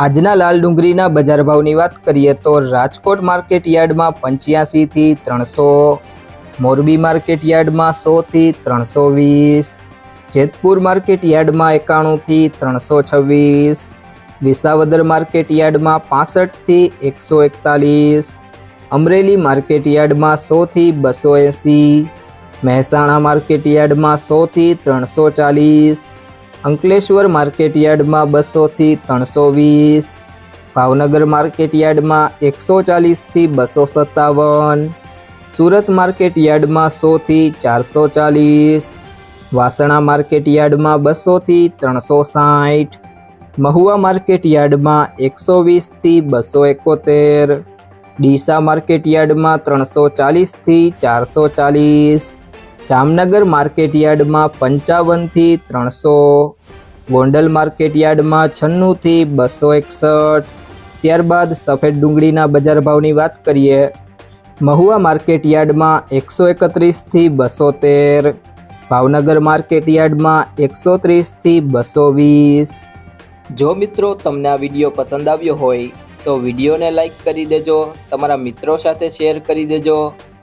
આજના લાલ ડુંગળીના બજાર ભાવની વાત કરીએ તો રાજકોટ માર્કેટ યાર્ડમાં પંચ્યાસીથી ત્રણસો, મોરબી માર્કેટ યાર્ડમાં સોથી ત્રણસો વીસ, જેતપુર માર્કેટ યાર્ડમાં એકાણુંથી ત્રણસો છવ્વીસ, વિસાવદર માર્કેટ યાર્ડમાં પાસઠથી એકસો એકતાલીસ, અમરેલી માર્કેટ યાર્ડમાં સોથી બસો એંસી, મહેસાણા માર્કેટ યાર્ડમાં સોથી ત્રણસો ચાલીસ અંકલેશ્વર માર્કેટ યાર્ડમાં બસોથી ત્રણસો વીસ, ભાવનગર માર્કેટ યાર્ડમાં એકસો ચાલીસથી બસો સત્તાવન, સુરત માર્કેટ યાર્ડમાં સોથી ચારસો ચાલીસ, વાસણા માર્કેટ યાર્ડમાં બસોથી ત્રણસો સાઠ, મહુવા માર્કેટ યાર્ડમાં એકસો વીસથી બસો એકોતેર, ડીસા માર્કેટ યાર્ડમાં ત્રણસો ચાલીસથી ચારસો ચાલીસ જામનગર માર્કેટ યાર્ડમાં પંચાવનથી ત્રણસો, ગોંડલ માર્કેટ યાર્ડમાં છન્નુંથી બસો એકસઠ, ત્યારબાદ સફેદ ડુંગળીના બજાર ભાવની વાત કરીએ, મહુવા માર્કેટ યાર્ડમાં એકસો એકત્રીસથી બસો તેર, ભાવનગર માર્કેટ યાર્ડમાં એકસો ત્રીસથી બસો વીસ. જો મિત્રો તમને આ વીડિયો પસંદ આવ્યો હોય, તો વિડીયોને લાઈક કરી દેજો, તમારા મિત્રો સાથે શેર કરી દેજો